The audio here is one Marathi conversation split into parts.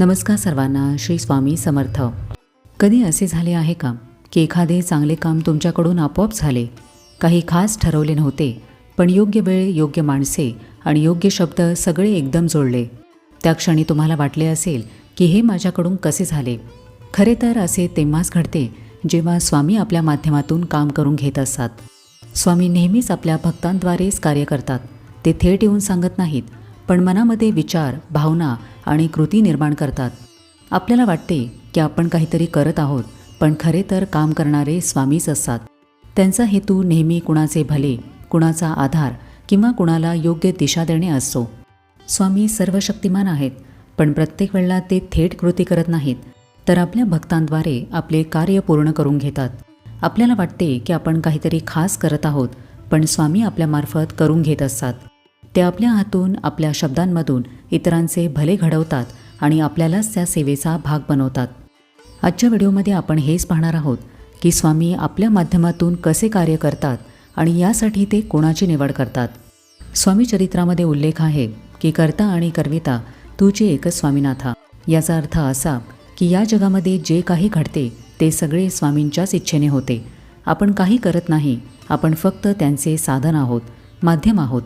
नमस्कार सर्वांना श्री स्वामी समर्थ. कधी असे झाले आहे का की एखादे चांगले काम तुमच्याकडून आपोआप झाले? काही खास ठरवले नव्हते पण योग्य वेळ योग्य माणसे आणि योग्य शब्द सगळे एकदम जोडले. त्या क्षणी तुम्हाला वाटले असेल की हे माझ्याकडून कसे झाले? खरे तर असे तेव्हाच घडते जेव्हा स्वामी आपल्या माध्यमातून काम करून घेत असतात. स्वामी नेहमीच आपल्या भक्तांद्वारेच कार्य करतात. ते थेट येऊन सांगत नाहीत पण मनामध्ये विचार भावना आणि कृती निर्माण करतात. आपल्याला वाटते की आपण काहीतरी करत आहोत पण खरे तर काम करणारे स्वामीच असतात. त्यांचा हेतू नेहमी कुणाचे भले कुणाचा आधार किंवा कुणाला योग्य दिशा देणे असतो स्वामी सर्व शक्तिमान आहेत पण प्रत्येक वेळेला ते थेट कृती करत नाहीत तर आपल्या भक्तांद्वारे आपले कार्य पूर्ण करून घेतात. आपल्याला वाटते की आपण काहीतरी खास करत आहोत पण स्वामी आपल्यामार्फत करून घेत असतात. ते आपल्या हातून आपल्या शब्दांमधून इतरांचे भले घडवतात आणि आपल्यालाच त्या सेवेचा भाग बनवतात. आजच्या व्हिडिओमध्ये आपण हेच पाहणार आहोत की स्वामी आपल्या माध्यमातून कसे कार्य करतात आणि यासाठी ते कोणाची निवड करतात. स्वामी चरित्रामध्ये उल्लेख आहे की कर्ता आणि करविता तुझे एकच स्वामीनाथा. याचा अर्थ असा की या जगामध्ये जे काही घडते ते सगळे स्वामींच्याच इच्छेने होते. आपण काही करत नाही आपण फक्त त्यांचे साधन आहोत माध्यम आहोत.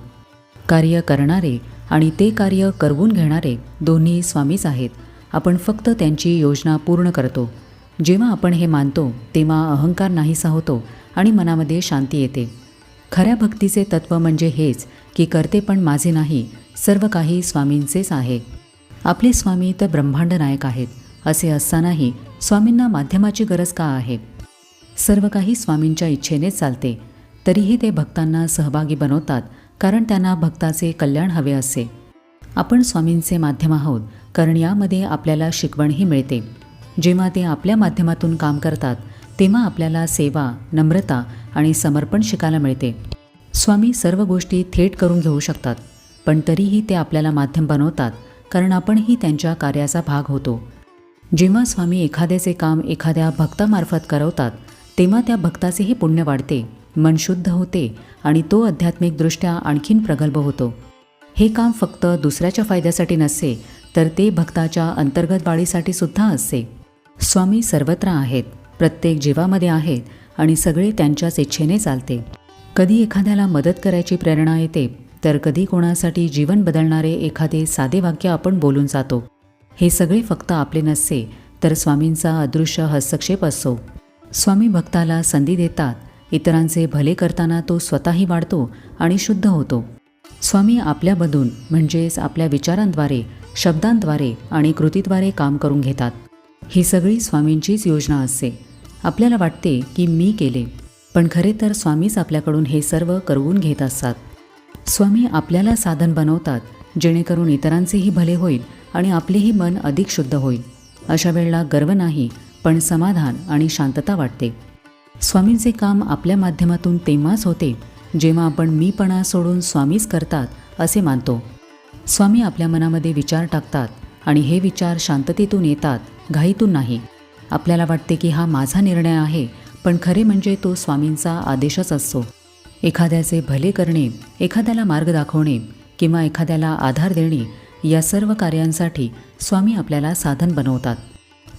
कार्य करणारे आणि ते कार्य करवून घेणारे दोन्ही स्वामीच आहेत. आपण फक्त त्यांची योजना पूर्ण करतो. जेव्हा आपण हे मानतो तेव्हा अहंकार नाहीसा होतो आणि मनामध्ये शांती येते. खऱ्या भक्तीचे तत्त्व म्हणजे हेच की करते पण माझे नाही सर्व काही स्वामींचेच आहे. आपले स्वामी तर ब्रह्मांड नायक आहेत असे असतानाही स्वामींना माध्यमाची गरज का आहे? सर्व काही स्वामींच्या इच्छेनेच चालते तरीही ते भक्तांना सहभागी बनवतात कारण त्यांना भक्ताचे कल्याण हवे असे आपण स्वामींचे माध्यम आहोत कारण यामध्ये आपल्याला शिकवणही मिळते. जेव्हा ते आपल्या माध्यमातून काम करतात तेव्हा आपल्याला सेवा नम्रता आणि समर्पण शिकायला मिळते. स्वामी सर्व गोष्टी थेट करून घेऊ शकतात पण तरीही ते आपल्याला माध्यम बनवतात कारण आपणही त्यांच्या कार्याचा भाग होतो. जेव्हा स्वामी एखाद्याचे काम एखाद्या भक्तामार्फत करवतात तेव्हा त्या भक्ताचेही पुण्य वाढते. मन शुद्ध होते आणि तो आध्यात्मिकदृष्ट्या आणखीन प्रगल्भ होतो. हे काम फक्त दुसऱ्याच्या फायद्यासाठी नसते तर ते भक्ताच्या अंतर्गत वाढीसाठी सुद्धा असते. स्वामी सर्वत्र आहेत प्रत्येक जीवामध्ये आहेत आणि सगळे त्यांच्याच इच्छेने चालते. कधी एखाद्याला मदत करायची प्रेरणा येते तर कधी कोणासाठी जीवन बदलणारे एखादे साधे वाक्य आपण बोलून जातो. हे सगळे फक्त आपले नसते तर स्वामींचा अदृश्य हस्तक्षेप असतो. स्वामी भक्ताला संधी देतात इतरांचे भले करताना तो स्वतःही वाढतो आणि शुद्ध होतो. स्वामी आपल्यामधून म्हणजेच आपल्या विचारांद्वारे शब्दांद्वारे आणि कृतीद्वारे काम करून घेतात. ही सगळी स्वामींचीच योजना असते. आपल्याला वाटते की मी केले पण खरे तर स्वामीच आपल्याकडून हे सर्व करवून घेत असतात. स्वामी आपल्याला साधन बनवतात जेणेकरून इतरांचेही भले होईल आणि आपलेही मन अधिक शुद्ध होईल. अशा वेळेला गर्व नाही पण समाधान आणि शांतता वाटते. स्वामींचे काम आपल्या माध्यमातून तेव्हाच होते जेव्हा आपण मीपणा सोडून स्वामीच करतात असे मानतो. स्वामी आपल्या मनामध्ये विचार टाकतात आणि हे विचार शांततेतून येतात घाईतून नाही. आपल्याला वाटते की हा माझा निर्णय आहे पण खरे म्हणजे तो स्वामींचा आदेशच असतो. एखाद्याचे भले करणे एखाद्याला मार्ग दाखवणे किंवा एखाद्याला आधार देणे या सर्व कार्यांसाठी स्वामी आपल्याला साधन बनवतात.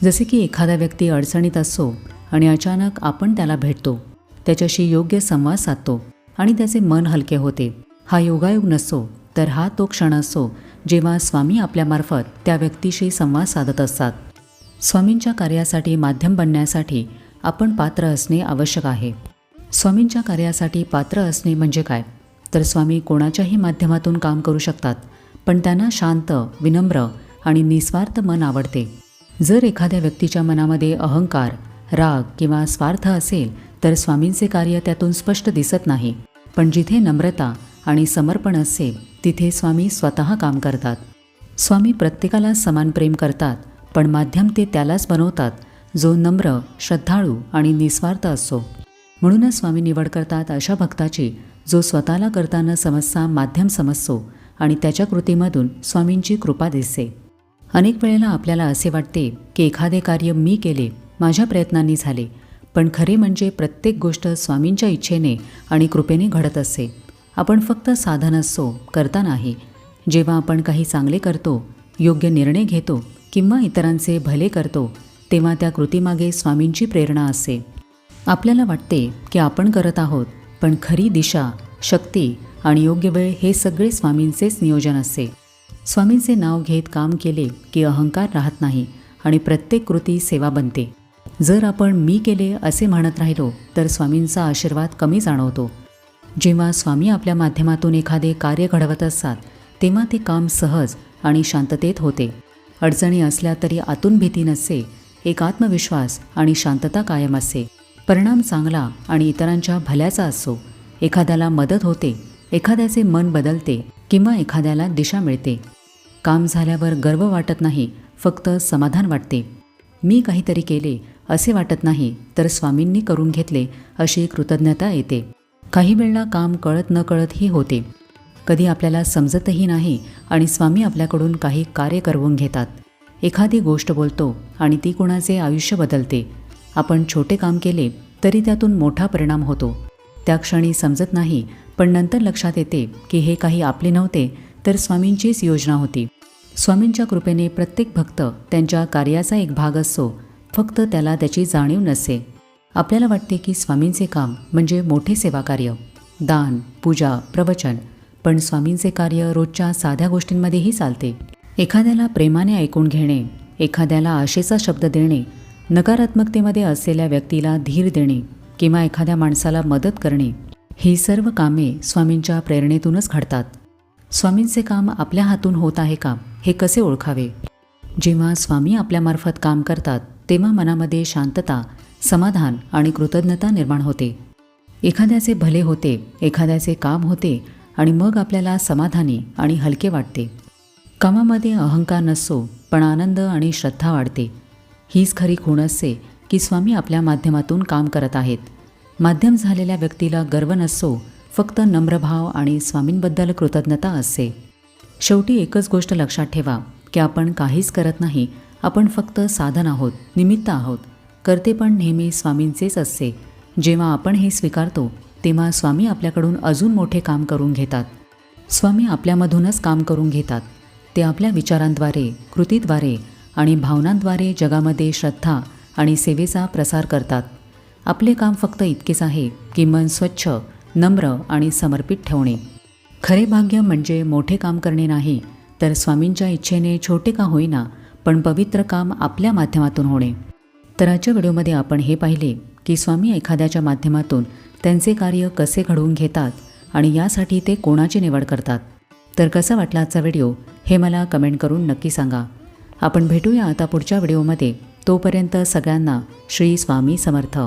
जसे की एखादा व्यक्ती अडचणीत असतो आणि अचानक आपण त्याला भेटतो. त्याच्याशी योग्य संवाद साधतो आणि त्याचे मन हलके होते. हा योगायोग नसतो तर हा तो क्षण असतो जेव्हा स्वामी आपल्यामार्फत त्या व्यक्तीशी संवाद साधत असतात. स्वामींच्या कार्यासाठी माध्यम बनण्यासाठी आपण पात्र असणे आवश्यक आहे. स्वामींच्या कार्यासाठी पात्र असणे म्हणजे काय? तर स्वामी कोणाच्याही माध्यमातून काम करू शकतात पण त्यांना शांत विनम्र आणि निस्वार्थ मन आवडते. जर एखाद्या व्यक्तीच्या मनामध्ये अहंकार राग किंवा स्वार्थ असेल तर स्वामींचे कार्य त्यातून स्पष्ट दिसत नाही. पण जिथे नम्रता आणि समर्पण असेल तिथे स्वामी स्वतः काम करतात. स्वामी प्रत्येकाला समान प्रेम करतात पण माध्यम ते त्यालाच बनवतात जो नम्र श्रद्धाळू आणि निस्वार्थ असतो म्हणूनच स्वामी निवड करतात अशा भक्ताची जो स्वतःला करताना समजता माध्यम समजतो आणि त्याच्या कृतीमधून स्वामींची कृपा दिसते. अनेक वेळेला आपल्याला असे वाटते की एखादे कार्य मी केले माझ्या प्रयत्नांनी झाले. पण खरे म्हणजे प्रत्येक गोष्ट स्वामींच्या इच्छेने आणि कृपेने घडत असते. आपण फक्त साधन असतो करता नाही. जेव्हा आपण काही चांगले करतो योग्य निर्णय घेतो किंवा इतरांचे भले करतो तेव्हा त्या कृतीमागे स्वामींची प्रेरणा असते. आपल्याला वाटते की आपण करत आहोत पण खरी दिशा शक्ती आणि योग्य वेळ हे सगळे स्वामींचेच नियोजन असते. स्वामींचे नाव घेत काम केले की अहंकार राहत नाही आणि प्रत्येक कृती सेवा बनते. जर आपण मी केले असे म्हणत राहिलो तर स्वामींचा आशीर्वाद कमी जाणवतो. जेव्हा स्वामी आपल्या माध्यमातून एखादे कार्य घडवत असतात तेव्हा ते काम सहज आणि शांततेत होते. अडचणी असल्या तरी आतून भीती नसते एक आत्मविश्वास आणि शांतता कायम असते. परिणाम चांगला आणि इतरांच्या भल्याचा असो एखाद्याला मदत होते एखाद्याचे मन बदलते किंवा एखाद्याला दिशा मिळते. काम झाल्यावर गर्व वाटत नाही फक्त समाधान वाटते. मी काहीतरी केले असे वाटत नाही तर स्वामींनी करून घेतले अशी कृतज्ञता येते. काही वेळेला काम कळत न कळतही होते. कधी आपल्याला समजतही नाही आणि स्वामी आपल्याकडून काही कार्य करवून घेतात. एखादी गोष्ट बोलतो आणि ती कोणाचे आयुष्य बदलते. आपण छोटे काम केले तरी त्यातून मोठा परिणाम होतो. त्या क्षणी समजत नाही पण नंतर लक्षात येते की हे काही आपले नव्हते तर स्वामींचीच योजना होती. स्वामींच्या कृपेने प्रत्येक भक्त त्यांच्या कार्याचा एक भाग असतो फक्त त्याला त्याची जाणीव नसते आपल्याला वाटते की स्वामींचे काम म्हणजे मोठे सेवाकार्य दान पूजा प्रवचन पण स्वामींचे कार्य रोजच्या साध्या गोष्टींमध्येही चालते. एखाद्याला प्रेमाने ऐकून घेणे एखाद्याला आशेचा शब्द देणे नकारात्मकतेमध्ये असलेल्या व्यक्तीला धीर देणे किंवा एखाद्या माणसाला मदत करणे ही सर्व कामे स्वामींच्या प्रेरणेतूनच घडतात. स्वामींचे काम आपल्या हातून होत आहे का हे कसे ओळखावे? जेव्हा स्वामी आपल्यामार्फत काम करतात तेव्हा मनामध्ये शांतता समाधान आणि कृतज्ञता निर्माण होते. एखाद्याचे भले होते एखाद्याचे काम होते आणि मग आपल्याला समाधानी आणि हलके वाटते. कामामध्ये अहंकार नसतो पण आनंद आणि श्रद्धा वाढते. हीच खरी खूण असते की स्वामी आपल्या माध्यमातून काम करत आहेत. माध्यम झालेल्या व्यक्तीला गर्व नसतो फक्त नम्रभाव आणि स्वामींबद्दल कृतज्ञता असते. शेवटी एकच गोष्ट लक्षात ठेवा की आपण काहीच करत नाही आपण फक्त साधन आहोत निमित्त आहोत. करते पण नेहमी स्वामींचेच असते. जेव्हा आपण हे स्वीकारतो तेव्हा स्वामी आपल्याकडून अजून मोठे काम करून घेतात. स्वामी आपल्यामधूनच काम करून घेतात. ते आपल्या विचारांद्वारे कृतीद्वारे आणि भावनांद्वारे जगामध्ये श्रद्धा आणि सेवेचा प्रसार करतात. आपले काम फक्त इतकेच आहे की मन स्वच्छ नम्र आणि समर्पित ठेवणे. खरे भाग्य म्हणजे मोठे काम करणे नाही तर स्वामींच्या इच्छेने छोटे का होईना पण पवित्र काम आपल्या माध्यमातून होणे. तर आजच्या व्हिडिओमध्ये आपण हे पाहिले की स्वामी एखाद्याच्या माध्यमातून त्यांचे कार्य कसे घडवून घेतात आणि यासाठी ते कोणाची निवड करतात. तर कसा वाटला आजचा व्हिडिओ हे मला कमेंट करून नक्की सांगा. आपण भेटूया आता पुढच्या व्हिडिओमध्ये. तोपर्यंत सगळ्यांना श्री स्वामी समर्थ.